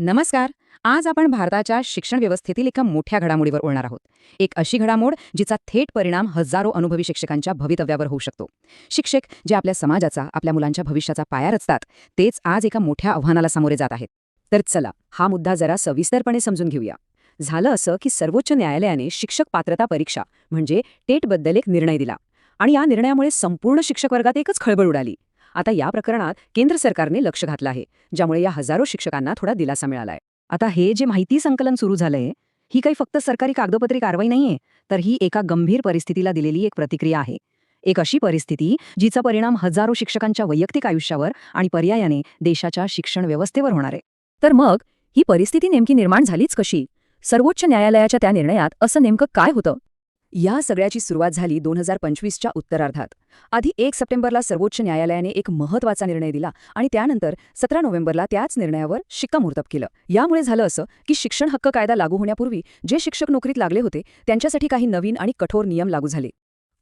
नमस्कार. आज आपण भारताच्या शिक्षण व्यवस्थेतील एका मोठ्या घडामोडीवर बोलणार आहोत. एक अशी घडामोड जिचा थेट परिणाम हजारो अनुभवी शिक्षकांच्या भवितव्यावर होऊ शकतो. शिक्षक जे आपल्या समाजाचा आपल्या मुलांच्या भविष्याचा पाया रचतात तेच आज एका मोठ्या आव्हानाला सामोरे जात आहेत. तर चला हा मुद्दा जरा सविस्तरपणे समजून घेऊया. झालं असं की सर्वोच्च न्यायालयाने शिक्षक पात्रता परीक्षा म्हणजे टेटबद्दल एक निर्णय दिला. आणि या निर्णयामुळे संपूर्ण शिक्षक वर्गात एकच खळबळ उडाली. आता या प्रकरणात केंद्र सरकारने लक्ष घातलं आहे ज्यामुळे या हजारो शिक्षकांना थोडा दिलासा मिळालाय. आता हे जे माहिती संकलन सुरू झालंय ही काही फक्त सरकारी कागदोपत्री कारवाई नाहीये तर ही एका गंभीर परिस्थितीला दिलेली एक प्रतिक्रिया आहे. एक अशी परिस्थिती जिचा परिणाम हजारो शिक्षकांच्या वैयक्तिक आयुष्यावर आणि पर्यायाने देशाच्या शिक्षण व्यवस्थेवर होणार आहे. तर मग ही परिस्थिती नेमकी निर्माण झालीच कशी? सर्वोच्च न्यायालयाच्या त्या निर्णयात असं नेमकं काय होतं? या सगळ्याची सुरुवात झाली दोन हजार पंचवीसच्या उत्तरार्धात. आधी एक सप्टेंबरला सर्वोच्च न्यायालयाने एक महत्त्वाचा निर्णय दिला आणि त्यानंतर सतरा नोव्हेंबरला त्याच निर्णयावर शिक्कामोर्तब केलं. यामुळे झालं असं की शिक्षण हक्क कायदा लागू होण्यापूर्वी जे शिक्षक नोकरीत लागले होते त्यांच्यासाठी काही नवीन आणि कठोर नियम लागू झाले.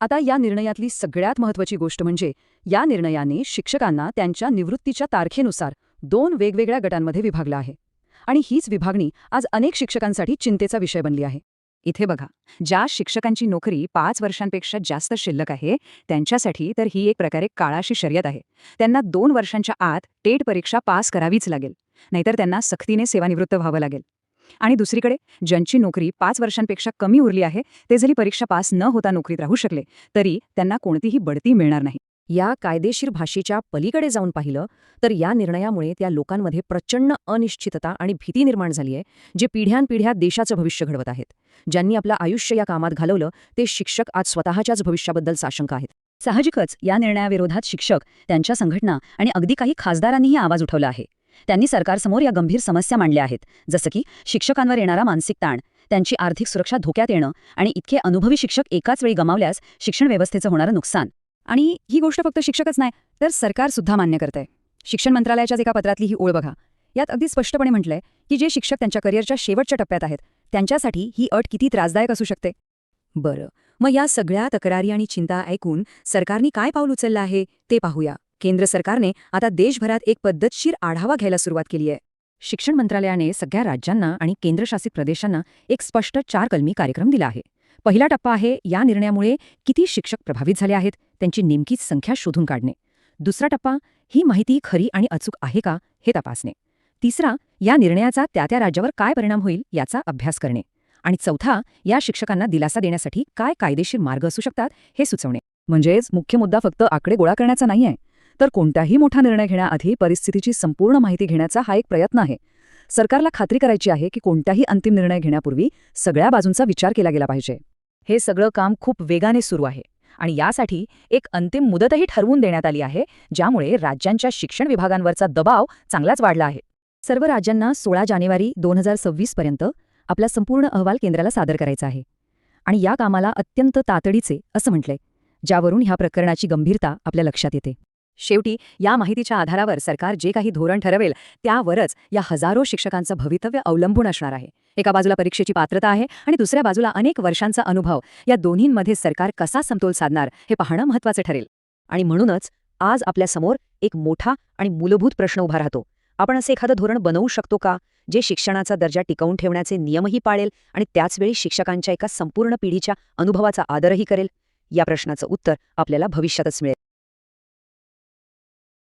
आता या निर्णयातली सगळ्यात महत्वाची गोष्ट म्हणजे या निर्णयाने शिक्षकांना त्यांच्या निवृत्तीच्या तारखेनुसार दोन वेगवेगळ्या गटांमध्ये विभागलं आहे. आणि हीच विभागणी आज अनेक शिक्षकांसाठी चिंतेचा विषय बनली आहे. इथे बघा ज्या शिक्षकांची नोकरी पाच वर्षांपेक्षा जास्त शिल्लक आहे त्यांच्यासाठी तर ही एक प्रकारे काळाशी शर्यत आहे. त्यांना दोन वर्षांच्या आत टेट परीक्षा पास करावीच लागेल नाहीतर त्यांना सक्तीने सेवानिवृत्त व्हावं लागेल. आणि दुसरीकडे ज्यांची नोकरी पाच वर्षांपेक्षा कमी उरली आहे ते जरी परीक्षा पास न होता नोकरीत राहू शकले तरी त्यांना कोणतीही बढती मिळणार नाही. या कायदेशीर भाषेच्या पलीकडे जाऊन पाहिलं तर या निर्णयामुळे त्या लोकांमध्ये प्रचंड अनिश्चितता आणि भीती निर्माण झाली आहे जे पिढ्यानपिढ्या देशाचं भविष्य घडवत आहेत. ज्यांनी आपलं आयुष्य या कामात घालवलं ते शिक्षक आज स्वतःच्याच भविष्याबद्दल साशंक आहेत. साहजिकच या निर्णयाविरोधात शिक्षक त्यांच्या संघटना आणि अगदी काही खासदारांनीही आवाज उठवला आहे. त्यांनी सरकारसमोर या गंभीर समस्या मांडल्या आहेत जसं की शिक्षकांवर येणारा मानसिक ताण त्यांची आर्थिक सुरक्षा धोक्यात येणं आणि इतके अनुभवी शिक्षक एकाच वेळी गमावल्यास शिक्षण व्यवस्थेचं होणारं नुकसान. आणि ही गोष्ट फक्त शिक्षकच नाही तर सरकार सुद्धा मान्य करतंय. शिक्षण मंत्रालयाच्याच एका पत्रातली ही ओळ बघा. यात अगदी स्पष्टपणे म्हटलंय की जे शिक्षक त्यांच्या करिअरच्या शेवटच्या टप्प्यात आहेत त्यांच्यासाठी ही अट किती त्रासदायक असू शकते. बरं मग या सगळ्या तक्रारी आणि चिंता ऐकून सरकारने काय पाऊल उचललं आहे ते पाहूया. केंद्र सरकारने आता देशभरात एक पद्धतशीर आढावा घ्यायला सुरुवात केली आहे. शिक्षण मंत्रालयाने सगळ्या राज्यांना आणि केंद्रशासित प्रदेशांना एक स्पष्ट चार कलमी कार्यक्रम दिला आहे. पहिला टप्पा आहे या निर्णयामुळे किती शिक्षक प्रभावित झाले आहेत त्यांची नेमकीच संख्या शोधून काढणे. दुसरा टप्पा ही माहिती खरी आणि अचूक आहे का हे तपासणे. तिसरा या निर्णयाचा त्या त्या राज्यावर काय परिणाम होईल याचा अभ्यास करणे. आणि चौथा या शिक्षकांना दिलासा देण्यासाठी काय कायदेशीर मार्ग असू शकतात हे सुचवणे. म्हणजेच मुख्य मुद्दा फक्त आकडे गोळा करण्याचा नाहीये. तर कोणताही मोठा निर्णय घेण्याआधी परिस्थितीची संपूर्ण माहिती घेण्याचा हा एक प्रयत्न आहे. सरकारला खात्री करायची आहे की कोणताही अंतिम निर्णय घेण्यापूर्वी सगळ्या बाजूंचा विचार केला गेला पाहिजे. हे सगळं काम खूप वेगाने सुरू आहे आणि यासाठी एक अंतिम मुदतही ठरवून देण्यात आली आहे ज्यामुळे राज्यांच्या शिक्षण विभागांवरचा दबाव चांगलाच वाढला आहे. सर्व राज्यांना सोळा जानेवारी दोन हजार सव्वीस पर्यंत आपला संपूर्ण अहवाल केंद्राला सादर करायचा आहे. आणि या कामाला अत्यंत तातडीचे असं म्हटलंय ज्यावरून ह्या प्रकरणाची गंभीरता आपल्या लक्षात येते. शेवटी या माहितीच्या आधारावर सरकार जे काही धोरण ठरवेल त्यावरच या हजारो शिक्षकांचं भवितव्य अवलंबून असणार आहे. एका बाजूला परीक्षेची पात्रता आहे आणि दुसऱ्या बाजूला अनेक वर्षांचा अनुभव. या दोन्हींमध्ये सरकार कसा समतोल साधणार हे पाहणं महत्वाचं ठरेल. आणि म्हणूनच आज आपल्यासमोर एक मोठा आणि मूलभूत प्रश्न उभा राहतो. आपण असे एखादं धोरण बनवू शकतो का? जे शिक्षणाचा दर्जा टिकवून ठेवण्याचे नियमही पाळेल आणि त्याचवेळी शिक्षकांच्या एका संपूर्ण पिढीच्या अनुभवाचा आदरही करेल? या प्रश्नाचं उत्तर आपल्याला भविष्यातच मिळेल.